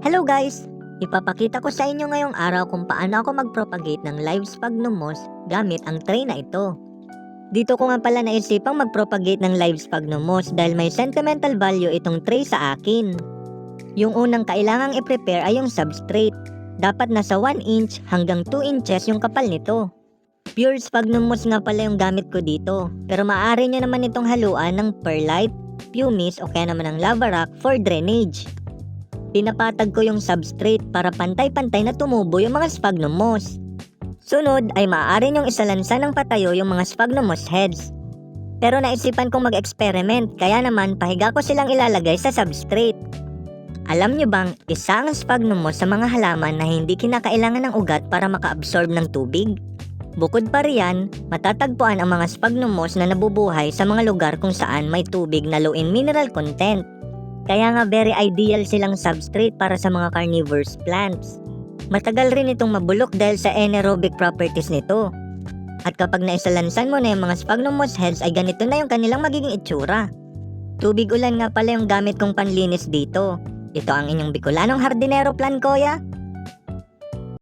Hello guys! Ipapakita ko sa inyo ngayong araw kung paano ako mag-propagate ng live sphagnum moss gamit ang tray na ito. Dito ko nga pala naisipang mag-propagate ng live sphagnum moss dahil may sentimental value itong tray sa akin. Yung unang kailangang i-prepare ay yung substrate. Dapat nasa 1 inch hanggang 2 inches yung kapal nito. Pure sphagnum moss nga pala yung gamit ko dito. Pero maaari nyo naman itong haluan ng perlite, pumice o kaya naman ng lava rock for drainage. Pinapatag ko yung substrate para pantay-pantay na tumubo yung mga sphagnum moss. Sunod ay maaari nyong isalansa ng patayo yung mga sphagnum moss heads. Pero naisipan kong mag-experiment kaya naman pahiga ko silang ilalagay sa substrate. Alam nyo bang isa ang sphagnum moss sa mga halaman na hindi kinakailangan ng ugat para maka-absorb ng tubig? Bukod pa riyan, matatagpuan ang mga sphagnum moss na nabubuhay sa mga lugar kung saan may tubig na low in mineral content. Kaya nga very ideal silang substrate para sa mga carnivorous plants. Matagal rin itong mabulok dahil sa anaerobic properties nito. At kapag naisalansan mo na yung mga sphagnum moss heads ay ganito na yung kanilang magiging itsura. Tubig ulan nga pala yung gamit kong panlinis dito. Ito ang inyong Bicolanong hardinero plan, Koya.